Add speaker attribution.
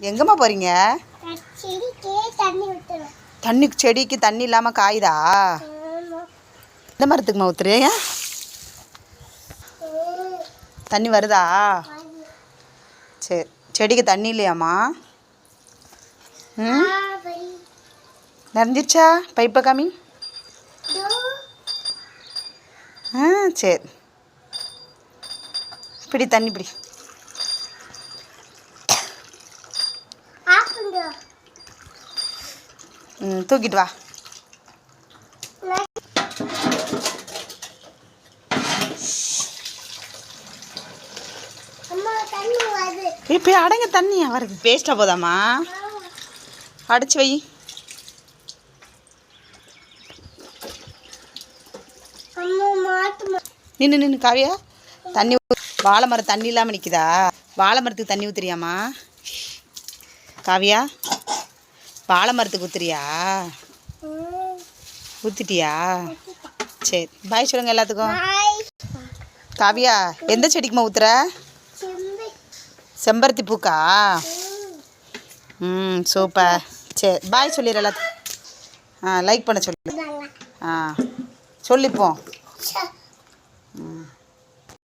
Speaker 1: எங்கம்மா போகிறீங்க
Speaker 2: தண்ணி
Speaker 1: செடிக்கு தண்ணி இல்லாமல் காயுதா? எந்த மரத்துக்குமா ஊத்துறியா? தண்ணி வருதா? சரி செடிக்கு தண்ணி இல்லையாம்மா? ம்? நிறைஞ்சிருச்சா? பைப்பை காமி? ஆ சரி பிடி தண்ணி பிடி. ம் தூக்கிட்டு வா.
Speaker 2: தண்ணி
Speaker 1: இப்போ அடங்க தண்ணியா வருது வேஸ்ட்டாக போதாமா? அடைச்சி வை. நின்று நின்று காவியா. தண்ணி ஊ- வாழை மரம் தண்ணி இல்லாமல் நிற்குதா வாழை மரத்துக்கு தண்ணி ஊற்றுறியாம்மா காவியா. வாழை மரத்துக்கு ஊற்றுறியா
Speaker 2: ம்.
Speaker 1: ஊற்றிட்டியா சரி பாய் சொல்லுங்க எல்லாத்துக்கும். காவியா எந்த செடிக்குமா ஊற்றுற
Speaker 2: செம்பு.
Speaker 1: செம்பருத்தி பூக்கா?
Speaker 2: ம்.
Speaker 1: சூப்பர். சரி பாய் சொல்லிடு எல்லாத்துக்கும். ஆ லைக் பண்ண சொல்லு. ஆ சொல்லிப்போம்.